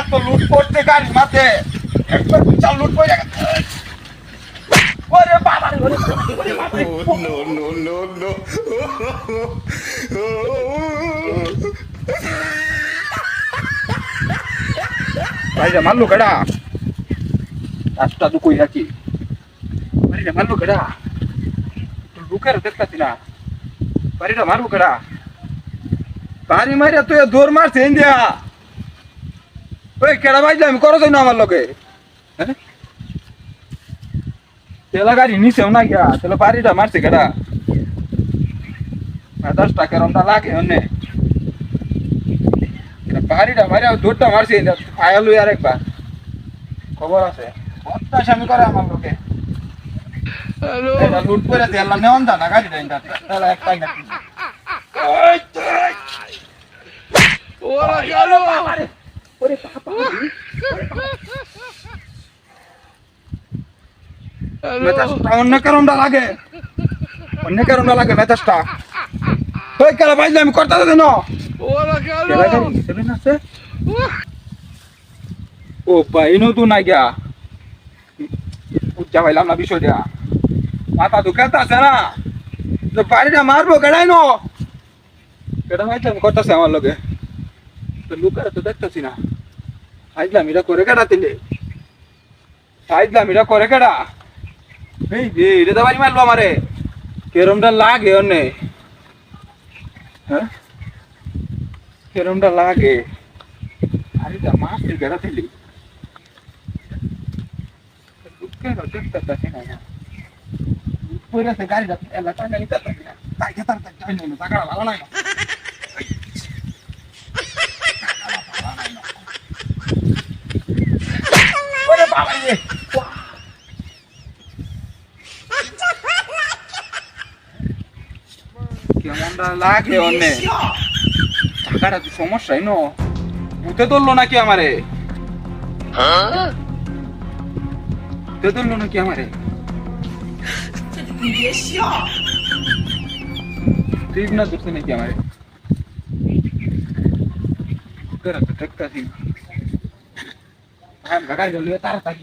এত লুট করতে গাড়ি মাঠে একবার বিশাল লুট করে ওরে বাবা রে, ওরে বাবা রে, ওরে বাবা রে। no, no, no, no. বাড়িটা মারলো কেডা? রাস্তা তো কই রাখি বাড়িটা মারলো কেডা? তোর বুকের দেখতাছি না। বাড়িটা মারবো কেডা? বাড়ি মারিয়া তুই দৌড় মারছে ইন্ডিয়া। ওই কেডা বাইলে আমি করো না আমার লোকে হ্যাঁ? তেলা গাড়ি নিচেও না গিয়া তেলা বাড়িটা মারছে কেডা? দশ টাকা রমটা লাগে অন্যে। বাড়িটা মারি দৌড়টা মারছি আয়ালু আর একবার। খবর আছে। অত্যাশ আমি করে আমার লোকে লুট করে দিলাম নেওয়ান দা না গাড়িটা একটাই না ওরা গেল ওরে বাবা মেজাজটা অন্য কারণটা লাগে অন্য কারণটা লাগে মেজাজটা ওই কেলা বাইলে আমি করতে দেন ওরা গেল কেলা গাড়ি হিসেবে না আছে ও ভাই নতুন না গিয়া উচ্চা পাইলাম না বিষয়টা মাথা দুখাতে আছে না তো বাড়িটা মারবো কেডাই নো কেডা মাইতে আমি করতেছে আমার লগে তো লুকারে তো দেখতেছি না। সাইজলাম এটা করে কেডা তিলে? সাইজলাম এটা করে কেডা? এই যে, এটা তো মারলো আমারে। কেরমটা লাগে অন্যে। হ্যাঁ? কেরমটা লাগে। আরে যা মাছ তুই কেডা তিলি? লুকারে দেখতেছি না গাড়িটা এলা টাকা নিতে পারবি না। তাই খেতার তাই না টাকাটা ভালো লাগে বাবা রে কেমনটা লাগে অন্যে? টাকাটা তো সমস্যাই নো। উঠে ধরলো নাকি আমারে? ঠিক না ধরছে নাকি আমারে? ঠেকতাছি হ্যাঁ গাড়ি জলিয়ে তাড়াতাড়ি